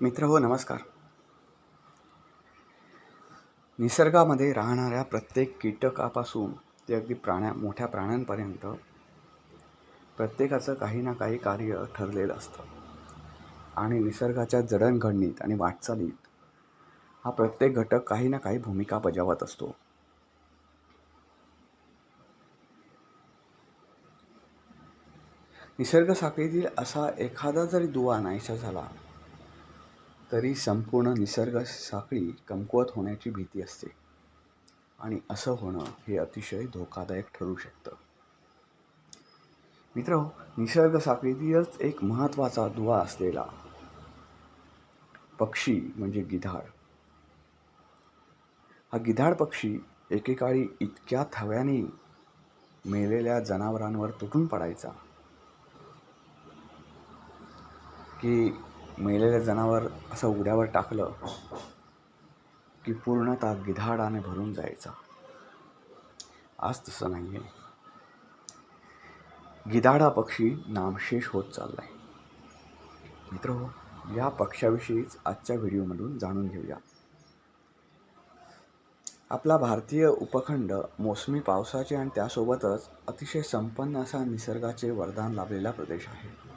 मित्र हो नमस्कार. निसर्गामध्ये राहणाऱ्या प्रत्येक कीटकापासून ते अगदी प्राण्या मोठ्या प्राण्यांपर्यंत प्रत्येकाचं काही ना काही कार्य ठरलेलं असतं. आणि निसर्गाच्या जडणघडणीत आणि वाटचालीत हा प्रत्येक घटक काही ना काही भूमिका बजावत असतो. निसर्ग साखळीतील असा एखादा जरी दुवा नाहीसा झाला तरी संपूर्ण निसर्ग साखळी कमकुवत होण्याची भीती असते. आणि असं होणं हे अतिशय धोकादायक ठरू शकतं. मित्र निसर्ग साखळीतीलच एक महत्त्वाचा दुवा असलेला पक्षी म्हणजे गिधाड. हा गिधाड पक्षी एकेकाळी इतक्या थव्याने मेलेल्या जनावरांवर तुटून पडायचा की मेलेलं जनावर असं उघड्यावर टाकलं की पूर्णतः गिधाडाने भरून जायचा. आज तसं नाही आहे गिधाडा पक्षी नामशेष होत चालला आहे मित्र या पक्षाविषयीच आजच्या व्हिडिओमधून जाणून घेऊया. आपला भारतीय उपखंड मोसमी पावसाचे आणि त्यासोबतच अतिशय संपन्न असा निसर्गाचे वरदान लाभलेला प्रदेश आहे.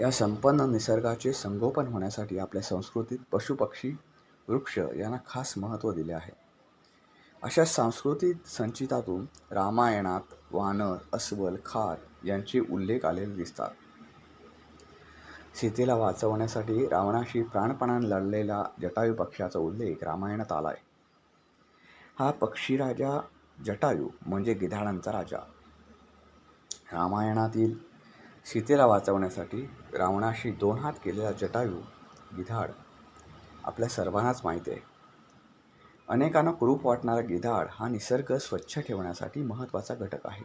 या संपन्न निसर्गाचे संगोपन होण्यासाठी आपल्या संस्कृतीत पशुपक्षी वृक्ष यांना खास महत्त्व दिले आहे. अशा सांस्कृतिक संचितातून रामायणात वानर अस्वल खार यांचे उल्लेख आलेले दिसतात. सीतेला वाचवण्यासाठी रावणाशी प्राणपणाने लढलेला जटायू पक्षाचा उल्लेख रामायणात आला आहे हा पक्षीराजा जटायू म्हणजे गिधाडांचा राजा. रामायणातील सीतेला वाचवण्यासाठी रावणाशी दोन हात केलेला जटायू गिधाड आपल्या सर्वांनाच माहीत आहे. अनेकांना कुरूप वाटणारा गिधाड हा निसर्ग स्वच्छ ठेवण्यासाठी महत्त्वाचा घटक आहे.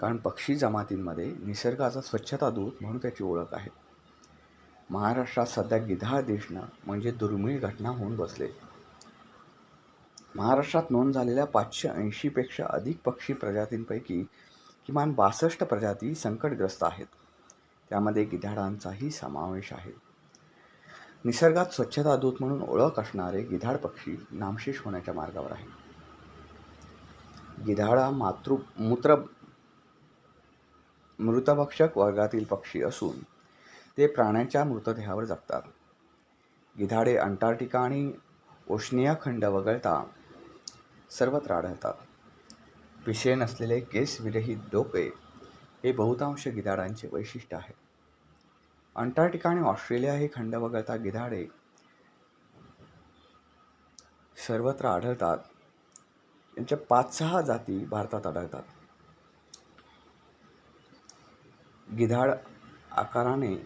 कारण पक्षी जमातींमध्ये निसर्गाचा स्वच्छता दूत म्हणून त्याची ओळख आहे. महाराष्ट्रात सध्या गिधाड दिसणं म्हणजे दुर्मिळ घटना होऊन बसले. महाराष्ट्रात नोंद झालेल्या पाचशे ऐंशीपेक्षा अधिक पक्षी प्रजातींपैकी किमान बासष्ट प्रजाती संकटग्रस्त आहेत. त्यामध्ये गिधाडांचाही समावेश आहे. निसर्गात स्वच्छता दूत म्हणून ओळख असणारे गिधाड पक्षी नामशेष होण्याच्या मार्गावर आहे गिधाडा मातृ मूत्र मृतभक्षक वर्गातील पक्षी असून ते प्राण्यांच्या मृतदेहावर जगतात. गिधाडे अंटार्क्टिका आणि ओशनिया खंड वगळता सर्वत्र आढळतात. पिशे नसलेले केसविरहित डोके हे बहुतांश गिधाडांचे वैशिष्ट्य आहे. अंटार्क्टिका आणि ऑस्ट्रेलिया हे खंड वगळता गिधाडे सर्वत्र आढळतात. यांच्या पाच सहा जाती भारतात आढळतात. गिधाड आकाराने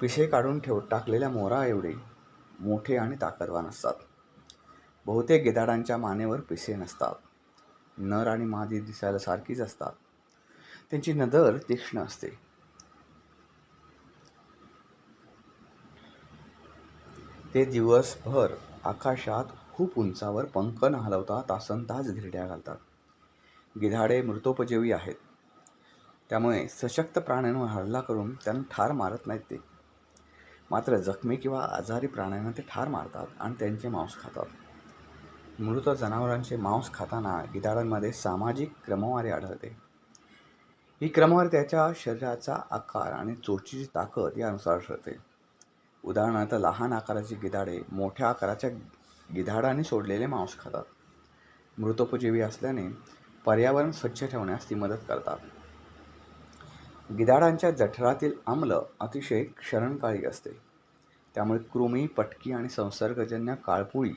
पिशे काढून ठेव टाकलेल्या मोरा एवढे मोठे आणि ताकदवान असतात. बहुतेक गिधाडांच्या मानेवर पिसे नसतात. नर आणि मादी दिसायला सारखीच असतात. त्यांची नदर तीक्ष्ण असते. ते दिवसभर आकाशात खूप उंचावर पंख न हलवता तासन तास धिरड्या घालतात. गिधाडे मृतोपजीवी आहेत. त्यामुळे सशक्त प्राण्यांवर हल्ला करून त्यांना ठार मारत नाहीत ते. मात्र जखमी किंवा आजारी प्राण्यांना ते ठार मारतात आणि त्यांचे मांस खातात. मृत जनावरांचे मांस खाताना गिधाडांमध्ये सामाजिक क्रमवारी आढळते. ही क्रमवारी त्याच्या शरीराचा आकार आणि चोचीची ताकद यानुसार ठरते उदाहरणार्थ लहान आकाराची गिधाडे मोठ्या आकाराच्या गिधाडाने सोडलेले मांस खातात. मृतोपजीवी असल्याने पर्यावरण स्वच्छ ठेवण्यास ती मदत करतात. गिधाडांच्या जठरातील आम्ल अतिशय क्षरणकाळी असते. त्यामुळे कृमी पटकी आणि संसर्गजन्य काळपुळी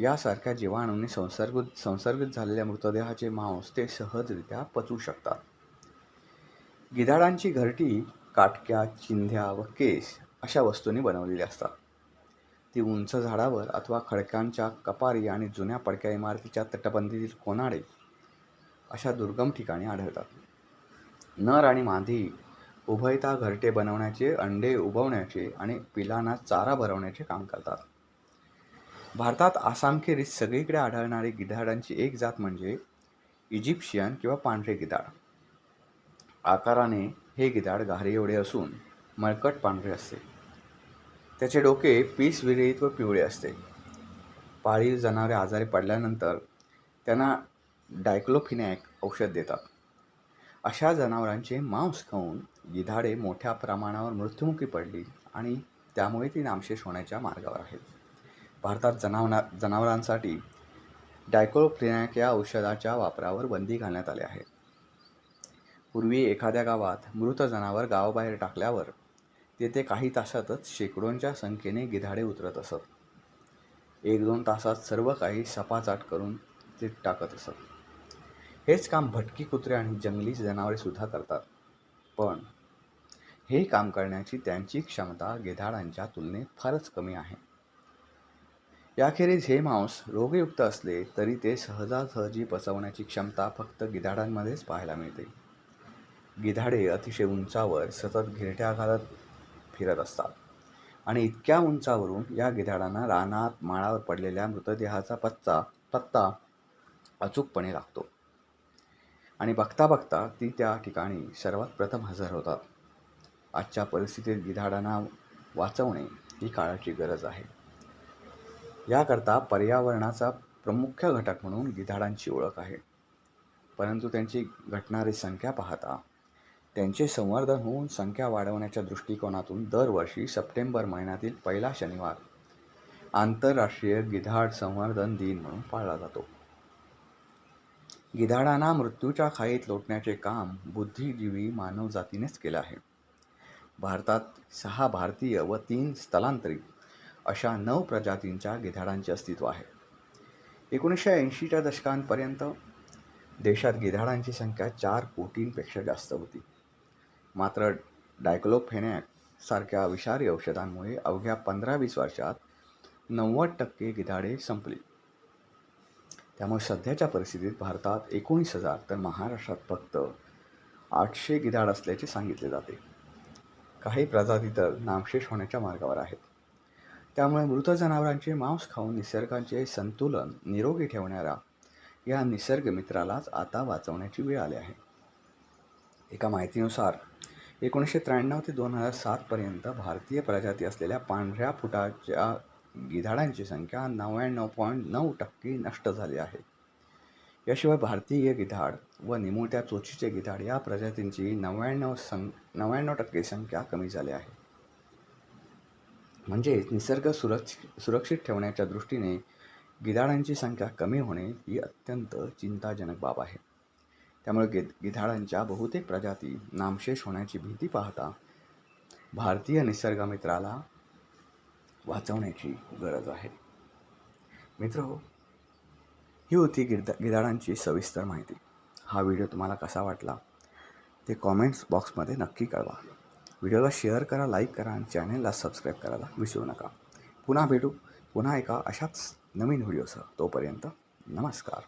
यासारख्या जीवाणूंनी संसर्ग संसर्गित झालेल्या मृतदेहाचे मांस ते सहजरित्या पचू शकतात. गिधाडांची घरटी काटक्या चिंध्या व केस अशा वस्तूंनी बनवलेली असतात. ती उंच झाडावर अथवा खडकांच्या कपारी आणि जुन्या पडक्या इमारतीच्या तटबंदीतील कोनाडे अशा दुर्गम ठिकाणी आढळतात. नर आणि मादी उभयता घरटे बनवण्याचे अंडे उबवण्याचे आणि पिलांना चारा भरवण्याचे काम करतात. भारतात आसामखेरीज सगळीकडे आढळणारी गिधाडांची एक जात म्हणजे इजिप्शियन किंवा पांढरे गिधाड. आकाराने हे गिधाड घारे एवढे असून मळकट पांढरे असते. त्याचे डोके पीस विरहित व पिवळे असते. पाळीव जनावरे आजारी पडल्यानंतर त्यांना डायक्लोफिनॅक औषध देतात. अशा जनावरांचे मांस खाऊन गिधाडे मोठ्या प्रमाणावर मृत्युमुखी पडली आणि त्यामुळे ती नामशेष होण्याच्या मार्गावर आहेत. भारतात जनावना जनावरांसाठी डायकोफ्रिनॅक या औषधाच्या वापरावर बंदी घालण्यात आली आहे. पूर्वी एखाद्या गावात मृत जनावर गावाबाहेर टाकल्यावर तेथे काही तासातच शेकडोंच्या संख्येने गिधाडे उतरत असत. एक दोन तासात सर्व काही सपाचाट करून ते टाकत असत. हेच काम भटकी कुत्रे आणि जंगली जनावरेसुद्धा करतात. पण हे काम करण्याची त्यांची क्षमता गिधाडांच्या तुलनेत फारच कमी आहे. याखेरीज हे मांस रोगयुक्त असले तरी ते सहजासहजी पचवण्याची क्षमता फक्त गिधाडांमध्येच पाहायला मिळते. गिधाडे अतिशय उंचावर सतत घिरट्या घालत फिरत असतात आणि इतक्या उंचावरून या गिधाडांना रानात माळावर पडलेल्या मृतदेहाचा पत्ता पत्ता अचूकपणे लागतो. आणि बघता बघता ती त्या ठिकाणी सर्वात प्रथम हजर होतात. आजच्या परिस्थितीत गिधाडांना वाचवणे ही काळाची गरज आहे. याकरता पर्यावरणाचा प्रमुख घटक म्हणून गिधाडांची ओळख आहे. परंतु त्यांची घटणारी संख्या पाहता त्यांचे संवर्धन होऊन संख्या वाढवण्याच्या दृष्टिकोनातून दरवर्षी सप्टेंबर महिन्यातील पहिला शनिवार आंतरराष्ट्रीय गिधाड संवर्धन दिन म्हणून पाळला जातो. गिधाडांना मृत्यूच्या खाईत लोटण्याचे काम बुद्धिजीवी मानवजातीनेच केलं आहे. भारतात सहा भारतीय व तीन स्थलांतरित अशा नऊ प्रजातींच्या गिधाडांचे अस्तित्व आहे. एकोणीसशे ऐंशीच्या दशकांपर्यंत देशात गिधाडांची संख्या चार कोटींपेक्षा जास्त होती. मात्र डायक्लोफेनॅक सारख्या विषारी औषधांमुळे अवघ्या पंधरा वीस वर्षात नव्वद टक्के गिधाडे संपली. त्यामुळे सध्याच्या परिस्थितीत भारतात एकोणीस हजार तर महाराष्ट्रात फक्त आठशे गिधाड असल्याचे सांगितले जाते. काही प्रजाती तर नामशेष होण्याच्या मार्गावर आहेत. त्यामुळे मृत जनावरांचे मांस खाऊन निसर्गाचे संतुलन निरोगी ठेवणाऱ्या या निसर्गमित्रालाच आता वाचवण्याची वेळ आली आहे. एका माहितीनुसार एकोणीसशे त्र्याण्णव ते दोन हजार सातपर्यंत भारतीय प्रजाती असलेल्या पांढऱ्या फुटाच्या गिधाडांची संख्या नव्याण्णव पॉईंट नऊ टक्के नष्ट झाली आहे. याशिवाय भारतीय गिधाड व निमुळत्या चोचीचे गिधाड या प्रजातींची नव्याण्णव सं नव्याण्णव टक्के संख्या कमी झाली आहे. म्हणजेच निसर्ग सुरक्ष सुरक्षित ठेवण्याच्या दृष्टीने गिधाडांची संख्या कमी होणे ही अत्यंत चिंताजनक बाब आहे. त्यामुळे गि गिधाडांच्या बहुतेक प्रजाती नामशेष होण्याची भीती पाहता भारतीय निसर्गमित्राला वाचवण्याची गरज आहे. मित्र हो ही होती गिरदा गिधाडांची सविस्तर माहिती. हा व्हिडिओ तुम्हाला कसा वाटला ते कॉमेंट्स बॉक्समध्ये नक्की कळवा. व्हिडिओला शेअर करा लाईक करा आणि चॅनेलला सबस्क्राईब करायला विसरू नका. पुन्हा भेटू पुन्हा एका अशाच नवीन व्हिडिओसह तोपर्यंत नमस्कार.